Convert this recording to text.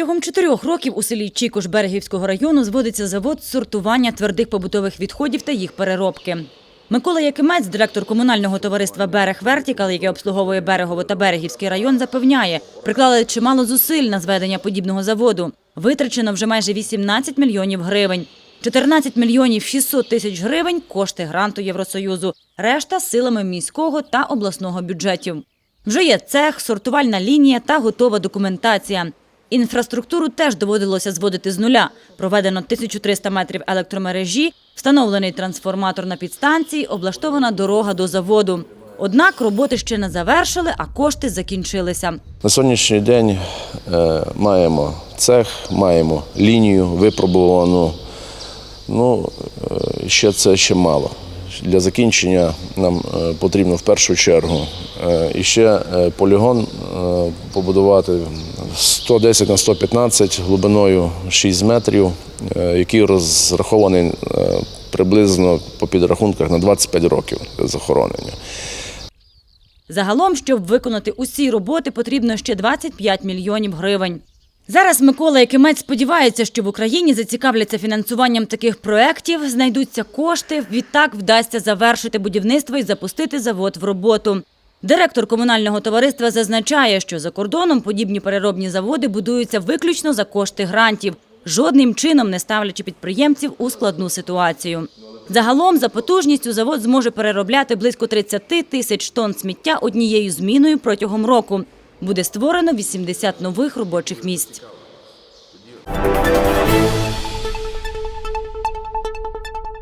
Протягом чотирьох років у селі Чікош Берегівського району зводиться завод з сортування твердих побутових відходів та їх переробки. Микола Якимець, директор комунального товариства Берег Вертікал, яке обслуговує Берегово та Берегівський район, запевняє, приклали чимало зусиль на зведення подібного заводу. Витрачено вже майже 18 мільйонів гривень. 14 мільйонів 600 тисяч гривень – кошти гранту Євросоюзу. Решта – силами міського та обласного бюджетів. Вже є цех, сортувальна лінія та готова документація. Інфраструктуру теж доводилося зводити з нуля. Проведено 1300 метрів електромережі, встановлений трансформатор на підстанції, облаштована дорога до заводу. Однак роботи ще не завершили, а кошти закінчилися. На сьогоднішній день е, маємо цех, маємо лінію випробувану. Ну, е, ще це ще мало. Для закінчення нам е, потрібно в першу чергу е, і ще е, полігон побудувати 110 на 115 глибиною 6 метрів, який розрахований приблизно по підрахунках на 25 років захоронення. Загалом, щоб виконати усі роботи, потрібно ще 25 мільйонів гривень. Зараз Микола Якимець сподівається, що в Україні зацікавляться фінансуванням таких проєктів, знайдуться кошти, відтак вдасться завершити будівництво і запустити завод в роботу. Директор комунального товариства зазначає, що за кордоном подібні переробні заводи будуються виключно за кошти грантів, жодним чином не ставлячи підприємців у складну ситуацію. Загалом за потужністю завод зможе переробляти близько 30 тисяч тонн сміття однією зміною протягом року. Буде створено 80 нових робочих місць.